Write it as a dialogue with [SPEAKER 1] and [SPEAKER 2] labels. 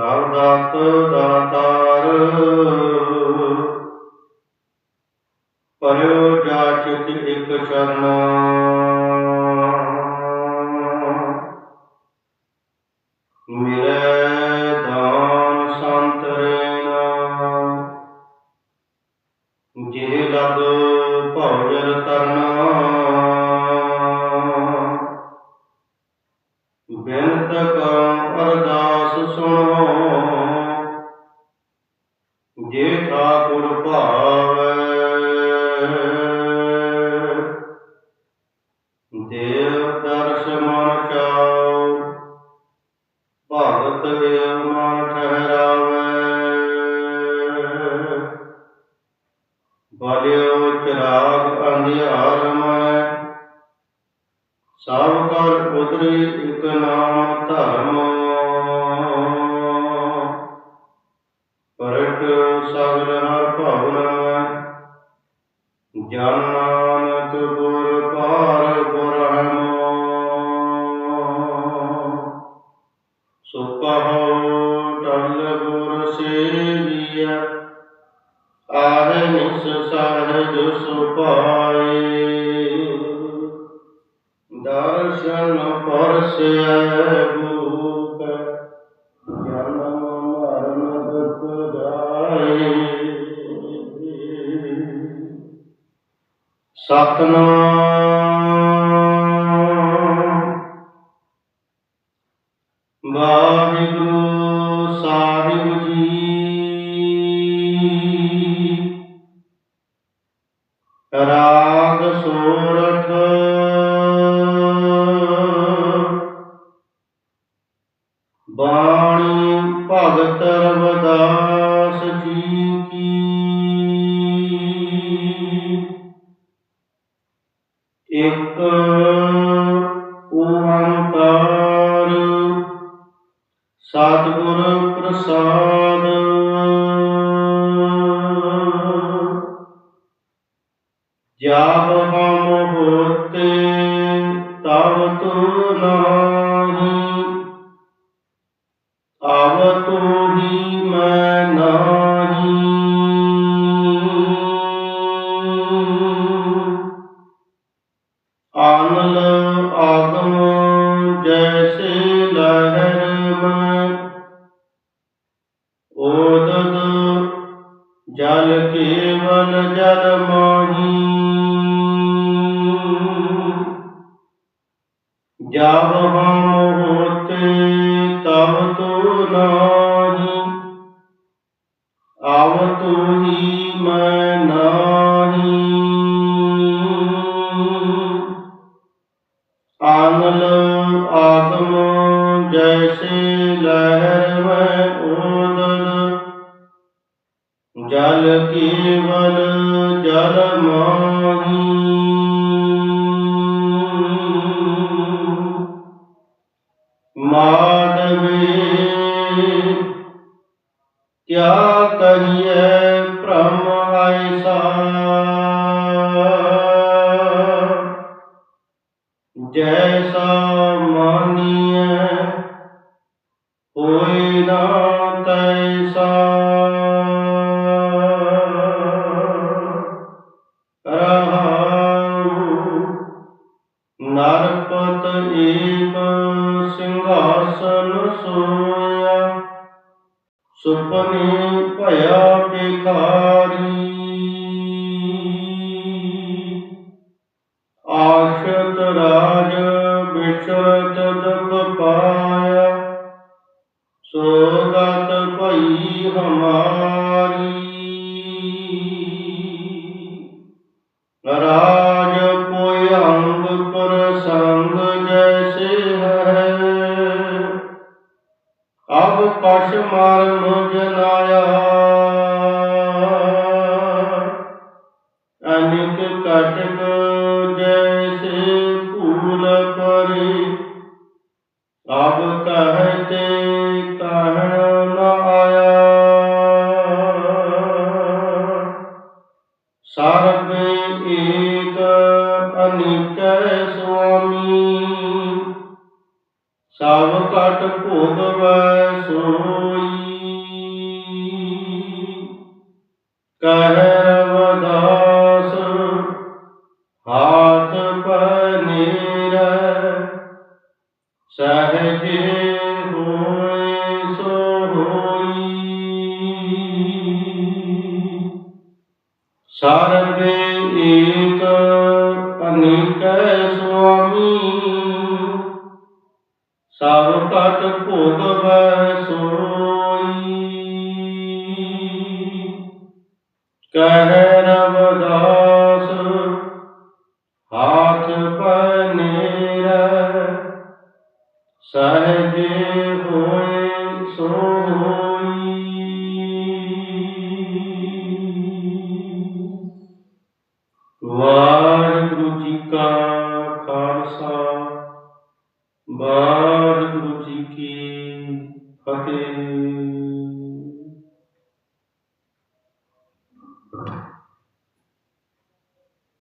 [SPEAKER 1] ਰਾਮ ਦਾਤ ਦਾਤਾਰ। ਪਰਿਓ ਜਾਚਿਤ ਇਕ ਸ਼ਰਨ ਮੇਰਾ ਬਲਿਓ ਚਿਰਾਗ ਅੰਧਿਆਰ ਮੈਂ ਸਭ ਕਰ ਉਤਰੀ ਇਕ ਨਾਮ ਧਰਮ। ਪਰਟ ਸਗਲ ਹਰ ਭਵਨ। ਜਨ ਨਾਨਕ ਗੁਰ ਪਾਰ ਬੁਰਹਮ। ਸੁਪਹੁ ਸਤਨਾਮ। ਵਾਹਿਗੁਰੂ ਸਾਹਿਬ ਜੀ। ਰਾਗ ਸੋਰਠ ਬਾਣੀ ਭਗਤ ਰਵਦਾਸ ਜੀ ਕੀ ਸਤਿਗੁਰ ਪ੍ਰਸਾਦ। ਜਬ ਹਮ ਹੋਤੇ ਤਬ ਤੂ ਨਾਹੀ ਅਬ ਤੂ ਓਦਦ ਜਲ ਕੇਵਲ ਜਲ ਮਾਹੀ। ਜਬ ਹਮ ਹੋਤੇ ਤਬ ਤੋ ਨਾਹੀ। ਆਵ ਤੂ ਹੀ ਮੈਂ ਨਾਹੀ। ਆਨਲ ਆਗਮ ਜੈਸੇ ਲਹਿਰ ਜਲ ਕੇਵਲ ਜਲ ਮਾਹੀ। ਮਾਧਵੇ ਕਿਆ ਕਹੀਏ ਭ੍ਰਮ ਐਸਾ ਜੈਸਾ ਸਿੰਘਾਸਨ ਸੋਇਆ ਸੁਪਨੇ ਭਇਆ ਬਿਖਾਰੀ ਆਸ਼ਤ ਰਾਜ ਵਿਚਰਤ ਦੁਖ ਪਾਇਆ ਸੋਗਤ ਭਈ ਹਮਾਰੀ। ਰਾਜ ਸਭ ਕਟ ਭੋਗਵੈ ਸੋਈ। ਕਹਿ ਰਵਦਾਸ, ਹਾਥ ਪਨੀਰੈ, ਸਹਜੇ ਹੋਏ ਸੋ ਹੋਈ। ਸਰਬੇ ਏਕ, ਅਨੇਕੈ ਸੁਆਮੀ। ਸਭ ਘਟ ਭੋਗਵੈ ਸੋਈ। ਰਵਦਾਸ, ਹਾਥ ਪਨੇਰ ਸਹਜੇ ਹੋਏ ਸੋਈ ਵਾਹਿਗੁਰੂ ਜੀ ਕਾ ਖਾਲਸਾ ਬਾ